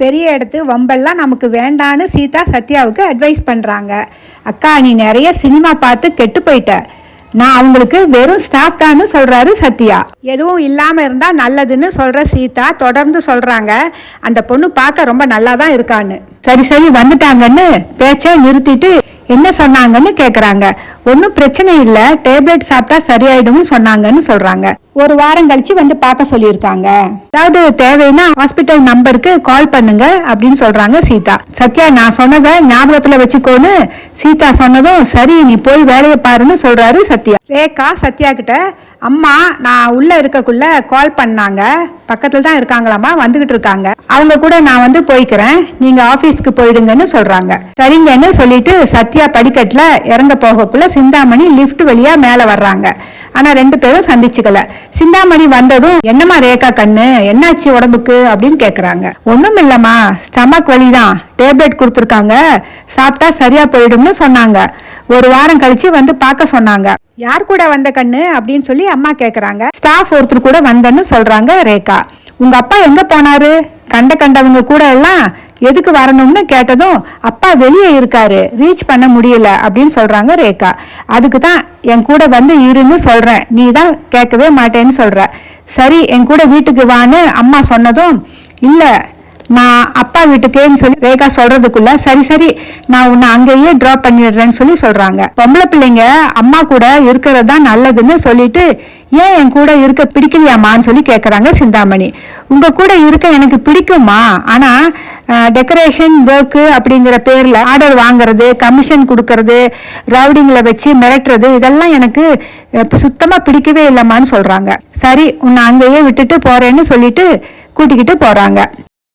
பெரிய இடத்து வம்பெல்லாம் நமக்கு வேண்டான்னு சீதா சத்யாவுக்கு அட்வைஸ் பண்ணுறாங்க அக்கா நீ நிறைய சினிமா பார்த்து கெட்டு போயிட்ட. நான் அவங்களுக்கு வெறும் ஸ்டாஃப் தான்னு சொல்கிறாரு சத்யா. எதுவும் இல்லாமல் இருந்தால் நல்லதுன்னு சொல்கிற சீதா தொடர்ந்து சொல்கிறாங்க அந்த பொண்ணு பார்க்க ரொம்ப நல்லா தான் இருக்கான்னு. சரி சரி வந்துட்டாங்கன்னு பேச்சை நிறுத்திட்டு என்ன சொன்னாங்கன்னு கேட்குறாங்க ஒன்றும் பிரச்சனை இல்லை. டேப்லெட் சாப்பிட்டா சரியாயிடும்னு சொன்னாங்கன்னு சொல்கிறாங்க ஒரு வாரம் கழிச்சு வந்து பார்க்க சொல்லியிருக்காங்க. ஏதாவது தேவைன்னா ஹாஸ்பிட்டல் நம்பருக்கு கால் பண்ணுங்க அப்படின்னு சொல்றாங்க சீதா. சத்யா நான் சொன்னதை ஞாபகத்துல வச்சுக்கோன்னு சீதா சொன்னதும் சரி நீ போய் வேலையை பாருன்னு சொல்றாரு சத்யா. ரேகா சத்யா கிட்ட அம்மா நான் உள்ளே இருக்கக்குள்ள கால் பண்ணாங்க. பக்கத்தில் தான் இருக்காங்களாம்மா வந்துகிட்டு இருக்காங்க. அவங்க கூட நான் வந்து போய்க்கிறேன். நீங்கள் ஆஃபீஸ்க்கு போயிடுங்கன்னு சொல்கிறாங்க சரிங்கன்னு சொல்லிட்டு சத்யா படிக்கட்டில் இறங்க போகக்குள்ள சிந்தாமணி லிஃப்ட் வழியாக மேலே வர்றாங்க. ஆனால் ரெண்டு பேரும் சந்திச்சுக்கல. சிந்தாமணி வந்ததும் என்னம்மா ரேகா கண்ணு? என்னாச்சு உடம்புக்கு? அப்படின்னு கேட்குறாங்க ஒன்றும் இல்லைம்மா. ஸ்டமக் வலிதான். டேப்லெட் கொடுத்துருக்காங்க. சாப்பிட்டா சரியாக போயிடும்னு சொன்னாங்க. ஒரு வாரம் கழித்து வந்து பார்க்க சொன்னாங்க. யார் கூட வந்த கண்ணு அப்படின்னு சொல்லி அம்மா கேட்குறாங்க ஸ்டாஃப் ஒருத்தர் கூட வந்தேன்னு சொல்கிறாங்க ரேகா. உங்கள் அப்பா எங்கே போனாரு? கண்ட கண்டவங்க கூட எல்லாம் எதுக்கு வரணும்னு கேட்டதும் அப்பா வெளியே இருக்காரு ரீச் பண்ண முடியல அப்படின்னு சொல்றாங்க ரேகா. அதுக்கு தான் என் கூட வந்து இருன்னு சொல்றேன் நீ தான் கேட்கவே மாட்டேன்னு சொல்ற. சரி என் கூட வீட்டுக்கு வான்னு அம்மா சொன்னதும் இல்லை நான் அப்பா வீட்டுக்கேன்னு சொல்லி ரேகா சொல்றதுக்குள்ள சரி சரி நான் உன்னை அங்கேயே டிராப் பண்ணிடுறேன்னு சொல்லி சொல்றாங்க. பொம்பளை பிள்ளைங்க அம்மா கூட இருக்கிறது தான் நல்லதுன்னு சொல்லிட்டு ஏன் என் கூட இருக்க பிடிக்கலையாமான்னு சொல்லி கேட்குறாங்க சிந்தாமணி. உங்க கூட இருக்க எனக்கு பிடிக்குமா? ஆனா டெக்கரேஷன் ஒர்க்கு அப்படிங்கிற பேரில் ஆர்டர் வாங்குறது கமிஷன் கொடுக்கறது ரவுடிங்களை வச்சு மிரட்டுறது இதெல்லாம் எனக்கு சுத்தமாக பிடிக்கவே இல்லைம்மான்னு சொல்கிறாங்க சரி உன்னை அங்கேயே விட்டுட்டு போறேன்னு சொல்லிட்டு கூட்டிக்கிட்டு போகிறாங்க